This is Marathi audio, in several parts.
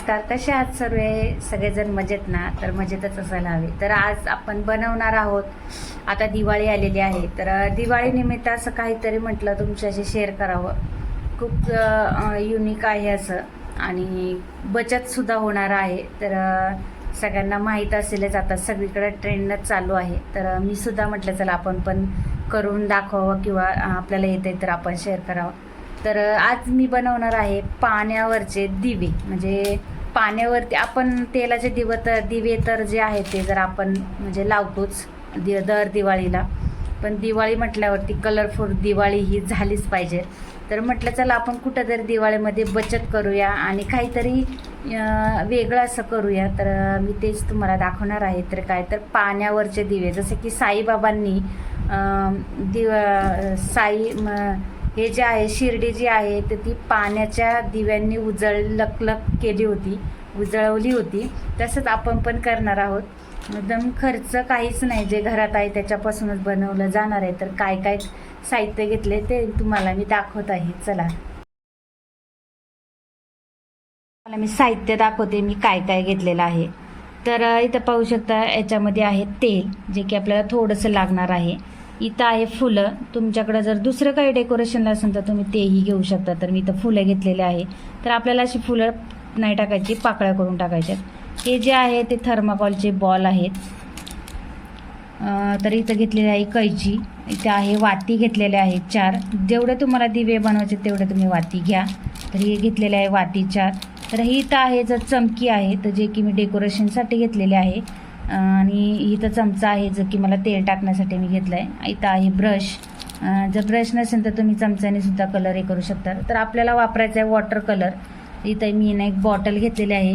नमस्कार कसे आहात सर्व? सगळेजण मजेत ना? तर मजेतच असायला हवे. तर आज आपण बनवणार आहोत. आता दिवाळी आलेली आहे. तर दिवाळीनिमित्त असं काहीतरी म्हटलं तुमच्याशी शेअर करावं. खूप युनिक आहे असं. आणि बचतसुद्धा होणार आहे. तर सगळ्यांना माहीत असेलच आता सगळीकडे ट्रेंडच चालू आहे. तर मी सुद्धा म्हटलं चला आपण पण करून दाखवावं किंवा आपल्याला येते तर आपण शेअर करावं. तर आज मी बनवणार आहे पाण्यावरचे दिवे. म्हणजे पाण्यावरती आपण तेलाचे दिव तर दिवे तर जे आहेत ते जर आपण म्हणजे लावतोच दि दर दिवाळीला. पण दिवाळी म्हटल्यावरती कलरफुल दिवाळी ही झालीच पाहिजे. तर म्हटलं चला आपण कुठंतरी दिवाळीमध्ये बचत करूया आणि काहीतरी वेगळं असं करूया. तर मी तेच तुम्हाला दाखवणार आहे तर काय. तर पाण्यावरचे दिवे. जसे की साईबाबांनी दिवा साई म- हे जे आहे शिर्डी जी आहे तर ती पाण्याच्या दिव्यांनी उजळ लकलक केली होती उजळवली होती. तसंच आपण पण करणार आहोत. एकदम खर्च काहीच नाही जे घरात आहे त्याच्यापासूनच बनवलं जाणार आहे. तर काय काय साहित्य घेतले ते तुम्हाला मी दाखवत आहे. चला. मला मी साहित्य दाखवते मी काय काय घेतलेलं आहे. तर इथं पाहू शकता याच्यामध्ये आहे तेल जे की आपल्याला थोडंसं लागणार आहे. इथं आहे फुलं. तुमच्याकडं जर दुसरं काही डेकोरेशनला असेल तर तुम्ही तेही घेऊ शकता. तर मी इथं फुलं घेतलेले आहे. तर आपल्याला अशी फुलं नाही टाकायची पाकळ्या करून टाकायच्या हे जे आहे ते थर्माकॉलचे बॉल आहेत. तर इथं घेतलेली आहे कैची. इथे आहे वाती घेतलेले आहेत चार. जेवढे तुम्हाला दिवे बनवायचे तेवढे तुम्ही वाती घ्या. तर हे घेतलेले आहे वाती चार. तर ही इथं आहे जर चमकी आहे तर जे की मी डेकोरेशनसाठी घेतलेले आहे. आणि इथं चमचा आहे जो की मला तेल टाकण्यासाठी मी घेतला आहे इथं आहे ब्रश. जर ब्रश नसेल तर तुम्ही चमच्याने सुद्धा कलर हे करू शकता. तर आपल्याला वापरायचा आहे वॉटर कलर इथं मी ना एक बॉटल घेतलेली आहे.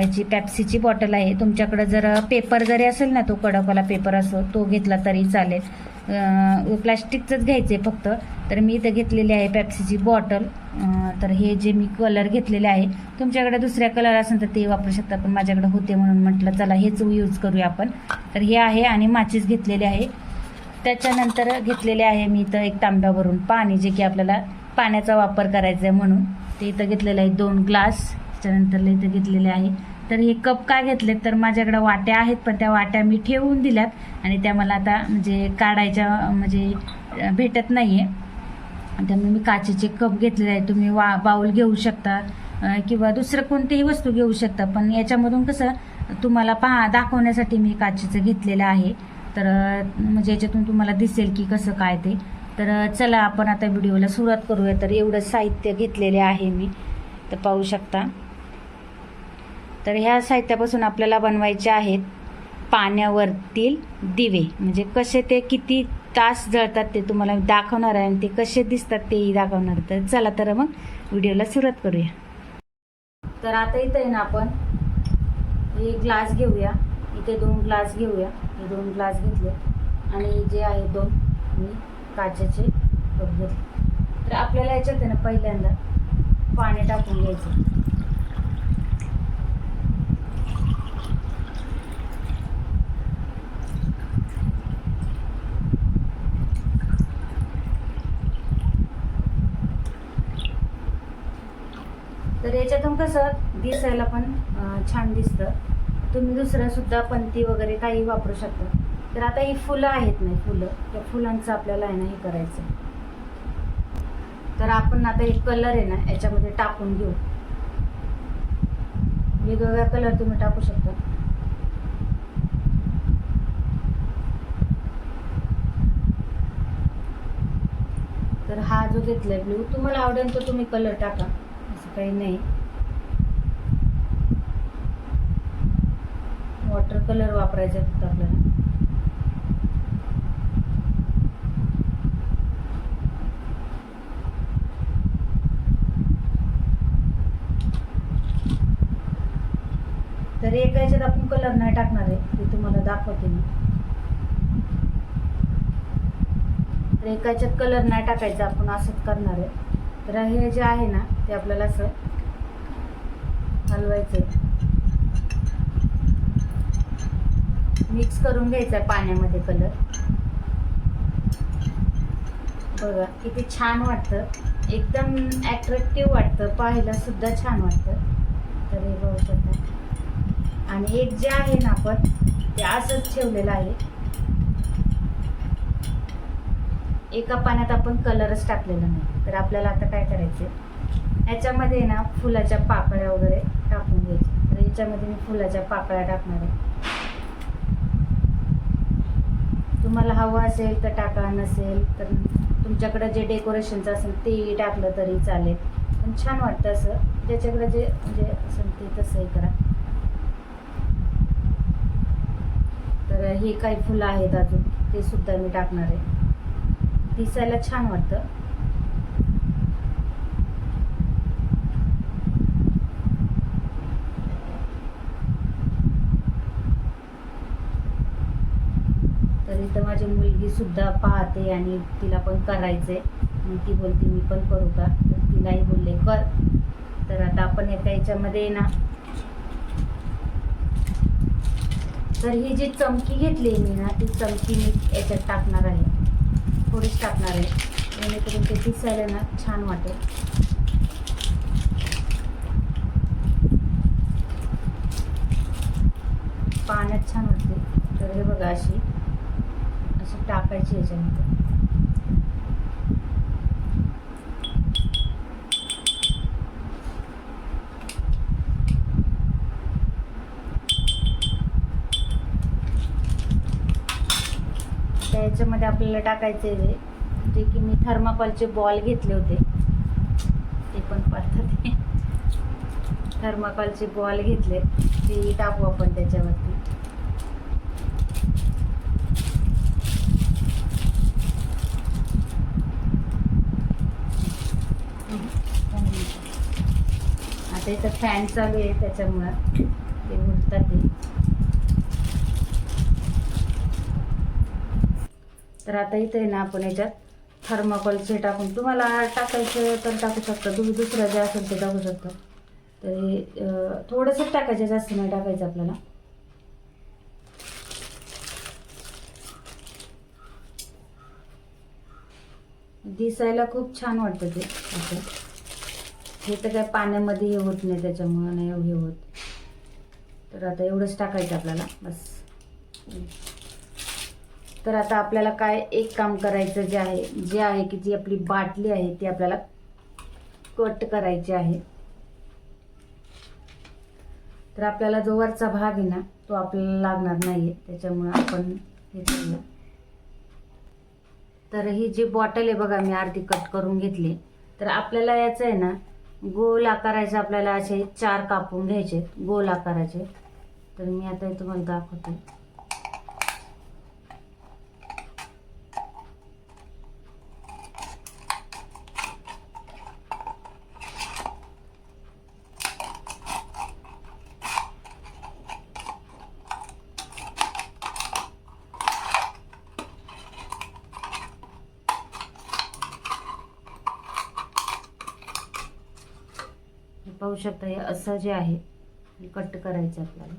याची पॅप्सीची बॉटल आहे. तुमच्याकडं जर पेपर जरी असेल ना तो कडकवाला पेपर असो तो घेतला तरी चालेल. प्लॅस्टिकचंच घ्यायचं आहे फक्त. तर मी इथं घेतलेली आहे पॅप्सीची बॉटल तर हे जे मी कलर घेतलेले आहे तुमच्याकडे दुसऱ्या कलर असेल तर ते वापरू शकता पण माझ्याकडे होते म्हणून म्हटलं चला हेच यूज करूया आपण. तर हे आहे आणि माचीस घेतलेले आहे. त्याच्यानंतर घेतलेले आहे मी इथं एक तांब्यावरून पाणी जे की आपल्याला पाण्याचा वापर करायचा आहे म्हणून. ते इथं घेतलेलं आहे दोन ग्लास त्याच्यानंतर इथं घेतलेले आहे तर हे कप काय घेतलेत? तर माझ्याकडे वाट्या आहेत पण त्या वाट्या मी ठेवून दिल्यात आणि त्या मला आता म्हणजे काढायच्या म्हणजे भेटत नाही आहे त्यामुळे मी काचेचे कप घेतलेले आहे तुम्ही वा बाऊल घेऊ शकता किंवा दुसरं कोणतीही वस्तू घेऊ शकता. पण याच्यामधून कसं तुम्हाला पहा दाखवण्यासाठी मी काचेचं घेतलेलं आहे. तर म्हणजे याच्यातून तुम्हाला दिसेल की कसं काय ते. तर चला आपण आता व्हिडिओला सुरुवात करूया. तर एवढं साहित्य घेतलेले आहे मी. तर पाहू शकता. तर ह्या साहित्यापासून आपल्याला बनवायचे आहेत पाण्यावरतील दिवे. म्हणजे कसे ते किती तास जळतात ते तुम्हाला दाखवणार आहे आणि ते कसे दिसतात तेही दाखवणार. तर चला तर मग व्हिडिओला सुरुवात करूया. तर आता इथं आहे ना आपण हे ग्लास घेऊया. इथे दोन ग्लास घेऊया. हे दोन ग्लास घेतले. आणि जे आहे दोन मी काचेचे कप घेतले. तर आपल्याला याच्यात आहे ना पहिल्यांदा पाणी टाकून घ्यायचं. तर याच्यातून कसं दिसायला पण छान दिसतं. तुम्ही दुसरं सुद्धा पंती वगैरे काही वापरू शकता. तर आता ही फुलं आहेत नाही फुलं. त्या फुलांचं आपल्याला आहे ना हे करायचं. तर आपण आता एक कलर आहे ना याच्यामध्ये टाकून घेऊ. वेगवेगळ्या कलर तुम्ही टाकू शकता. तर हा जो घेतलाय ब्ल्यू तुम्हाला आवडेल तो तुम्ही कलर टाका. असं काही नाही. वॉटर कलर वापरायचा फक्त आपल्याला. तर एका याच्यात आपण कलर नाही टाकणार आहे ते तुम्हाला दाखवते मी. तर एका याच्यात कलर नाही टाकायचा आपण असंच करणार आहे. तर हे जे आहे ना ते आपल्याला असं हलवायचं आहे मिक्स करून घ्यायचं आहे पाण्यामध्ये कलर बघा किती छान वाटतं. एकदम ॲट्रॅक्टिव्ह वाटतं. पाहायला सुद्धा छान वाटतं. तर तर हे बघू शकता. आणि एक जे आहे ना आपण ते असंच ठेवलेलं आहे. एका पाण्यात आपण कलरच टाकलेला नाही. तर आपल्याला आता काय करायचं याच्यामध्ये ना फुलाच्या पाकळ्या वगैरे टाकून घ्यायच्या. तर याच्यामध्ये मी फुलाच्या पाकळ्या टाकणार आहे. तुम्हाला हवं असेल तर टाका नसेल तर तुमच्याकडे जे डेकोरेशनचं असेल ते टाकलं तरी चालेल. पण छान वाटतं असं. ज्याच्याकडे जे म्हणजे असेल ते तसंही करा. तर हे काही फुलं आहेत अजून. ते सुद्धा मी टाकणार आहे. दिसायला छान वाटतं. तर इथं माझी मुलगी सुद्धा पाहते आणि तिला पण करायचंय. मग ती बोलते मी पण करू का? तर तिलाही बोलले कर. तर आता आपण एका याच्यामध्ये ना तर ही जी चमकी घेतली मी ना ती चमकी मी याच्यात टाकणार आहे. थोडीच टाकणार आहे. जेणेकरून ते दिसायला ना छान वाटेल. पाण्यात छान वाटते. तर हे बघा अशी अशी टाकायची याच्यामध्ये त्या याच्यामध्ये आपल्याला टाकायचे जे की मी थर्माकोलचे बॉल घेतले होते. ते पण पडतात. थर्माकोलचे बॉल घेतले. ते टाकू आपण त्याच्यावरती. आता इथं फॅन चालू आहे त्याच्यामुळं. ते उडतात ते. तर आता इथे ना आपण याच्यात थर्माकोलचे टाकून तुम्हाला टाकायचं तर टाकू शकता. तुम्ही दुसरं जे असेल ते टाकू शकता. तर हे थोडंसंच टाकायचं जास्त नाही टाकायचं आपल्याला. दिसायला खूप छान वाटतं ते. असं. हे तर काय पाण्यामध्ये हे होत नाही त्याच्यामुळं नाही हे होत. तर आता एवढंच टाकायचं आपल्याला. बस. तर आता आपल्याला काय एक काम करायचं जे आहे जे आहे की जी आपली बाटली आहे ती आपल्याला कट करायची आहे. तर आपल्याला जो वरचा भाग आहे ना तो आपल्याला लागणार नाही आहे त्याच्यामुळं आपण हे करूया. तर ही जी बॉटल आहे बघा मी अर्धी कट करून घेतली. तर आपल्याला याचं आहे ना गोल आकाराचे आपल्याला असे चार कापून घ्यायचे गोल आकाराचे तर मी आता हे तुम्हाला दाखवते हे पाहू शकता हे असं जे आहे हे कट करायचं आपल्याला.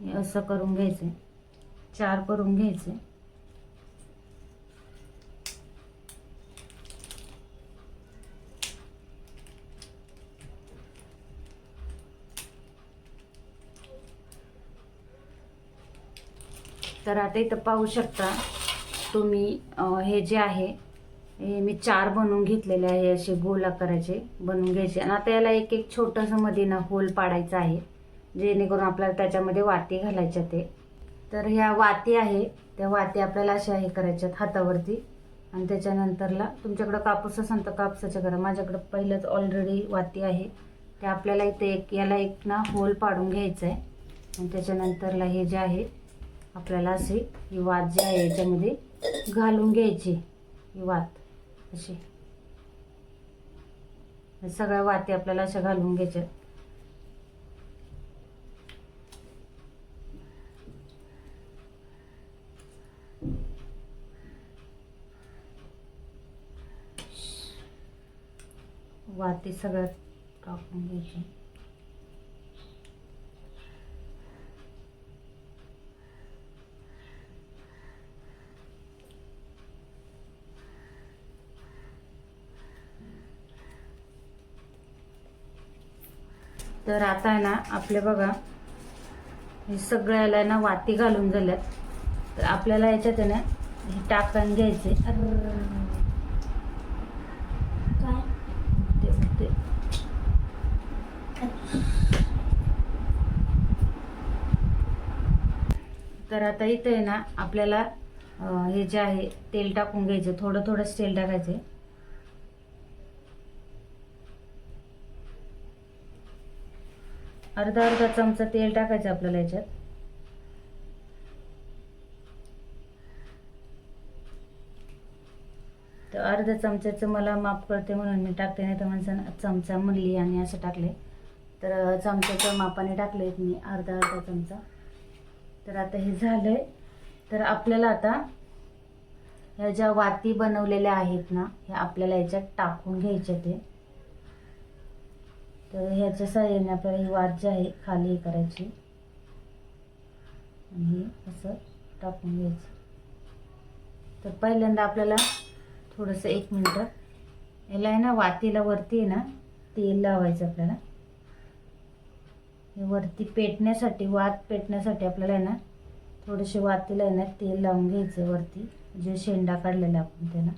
हे असं करून घ्यायचं चार करून घ्यायचे तर आता इथं पाहू शकता तुम्ही हे जे आहे हे मी चार बनवून घेतलेले आहे असे गोल आकाराचे बनवून घ्यायचे. आणि आता याला एक एक छोटंसं मध्ये ना होल पाडायचं आहे जेणेकरून आपल्याला त्याच्यामध्ये वाती घालायच्या ते. तर ह्या वाती आहे त्या वाती आपल्याला अशा हे करायच्यात हातावरती. आणि त्याच्यानंतरला तुमच्याकडं कापूस असेल तर कापसाच्या करा. माझ्याकडं पहिलंच ऑलरेडी वाती आहे. त्या आपल्याला इथे एक याला एक ना होल पाडून घ्यायचं आहे आणि त्याच्यानंतरला हे जे आहे आपल्याला असे ही वात जी आहे याच्यामध्ये घालून घ्यायची. ही वात. अशी. सगळ्या वाती आपल्याला अशा घालून घ्यायच्या. वाती सगळ्यात टाकून घ्यायची तर आता आहे ना आपले बघा हे सगळ्याला ना वाती घालून झाल्यात. तर आपल्याला याच्यात आहे ना हे टाकण घ्यायचे. तर आता इथं आहे ना आपल्याला हे जे आहे तेल टाकून घ्यायचं. थोडं थोडंच तेल टाकायचं. अर्धा अर्धा चमचा तेल टाकायचं आपल्याला याच्यात. तर अर्धा चमच्याचं मला माप करते म्हणून मी टाकते नाही तर माणसानं चमचा म्हणली आणि असं टाकले. तर चमच्याच्या मापाने टाकले मी अर्धा अर्धा चमचा. तर आता हे झालंय. तर आपल्याला आता ह्या ज्या वाती बनवलेल्या आहेत ना ह्या आपल्याला याच्यात टाकून घ्यायच्या ते. तर ह्याच्या साह्याने आपल्याला ही वाद जी आहे खाली हे करायची. आणि हे असं टाकून घ्यायचं. तर पहिल्यांदा आपल्याला थोडंसं एक मिनटं याला आहे ना वातीला वरती आहे ना तेल लावायचं आपल्याला. हे वरती पेटण्यासाठी वात पेटण्यासाठी आपल्याला आहे ना थोडेसे वातीला आहे ना तेल लावून घ्यायचं वरती. जे शेंडा काढलेला आपण त्याला.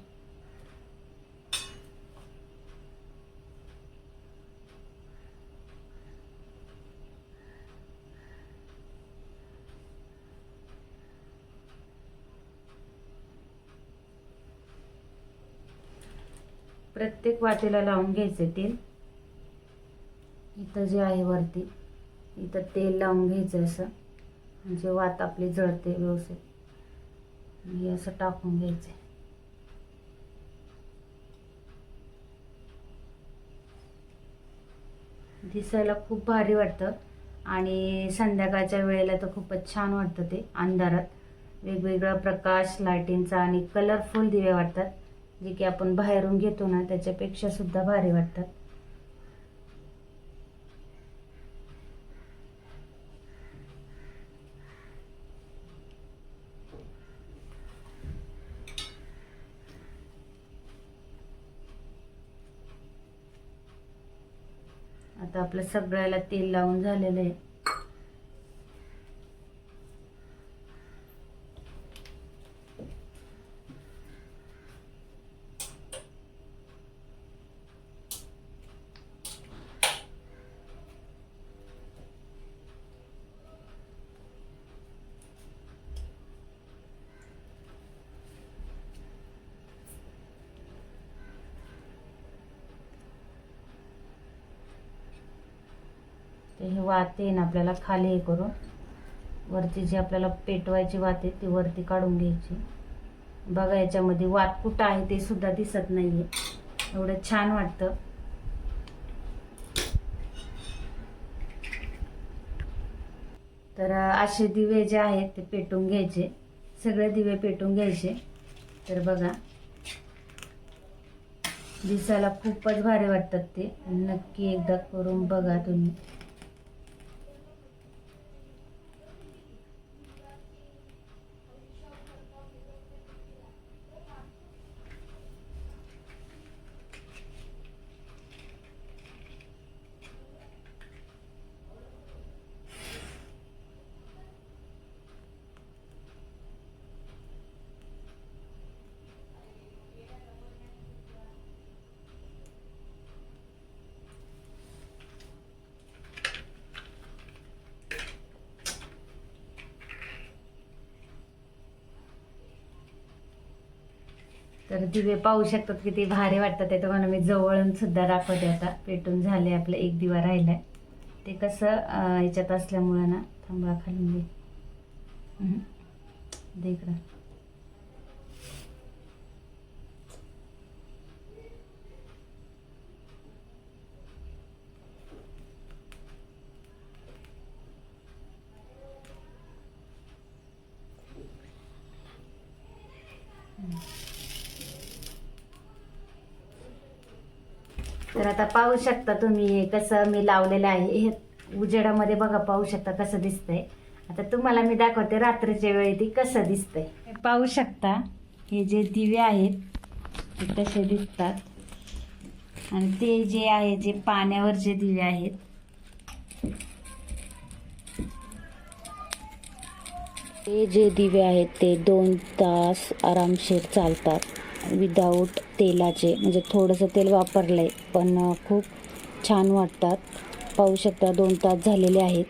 प्रत्येक वाटेला लावून घ्यायचं तेल. इथं जे आहे वरती इथं तेल लावून घ्यायचं असं. म्हणजे वात आपली जळते व्यवस्थित. हे असं टाकून घ्यायचं. दिसायला खूप भारी वाटतं. आणि संध्याकाळच्या वेळेला तर खूपच छान वाटतं ते अंधारात. वेगवेगळा प्रकाश लाईटिंगचा आणि कलरफुल दिवे वाटतात. जे की आपण बाहेरून घेतो ना त्याच्यापेक्षा सुद्धा भारी वाटतात. आता आपलं सगळ्याला तेल लावून झालेलं आहे. ते हे वाते आहे ना आपल्याला खाली हे करून वरती जी आपल्याला पेटवायची वाते ती वरती काढून घ्यायची. बघा याच्यामध्ये वात कुठं आहे ते सुद्धा दिसत नाही आहे एवढं छान वाटतं. तर असे दिवे जे आहेत ते पेटून घ्यायचे. सगळे दिवे पेटून घ्यायचे. तर बघा. दिसायला खूपच भारी वाटतात ते. नक्की एकदा करून बघा तुम्ही. तर दिवे पाहू शकतात किती भारी वाटतात ते. तुम्हाला मी जवळून सुद्धा दाखवते आता. पेटून झाले आपलं एक दिवा राहिलाय. ते कसं याच्यात असल्यामुळं ना थांबा खालून दे हम्म. दे इकडं तर आता पाहू शकता तुम्ही हे कसं मी लावलेलं आहे. हे उजेडामध्ये बघा पाहू शकता कसं दिसतंय. आता तुम्हाला मी दाखवते रात्रीच्या वेळी ती कसं दिसतंय. पाहू शकता हे जे दिवे आहेत ते तसे दिसतात. आणि ते जे आहे जे पाण्यावर जे दिवे आहेत हे जे दिवे आहेत ते दोन तास आरामशीर चालतात. विदाऊट तेलाचे म्हणजे थोडंसं तेल वापरलं आहे पण खूप छान वाटतात. पाहू शकता दोन तास झालेले आहेत.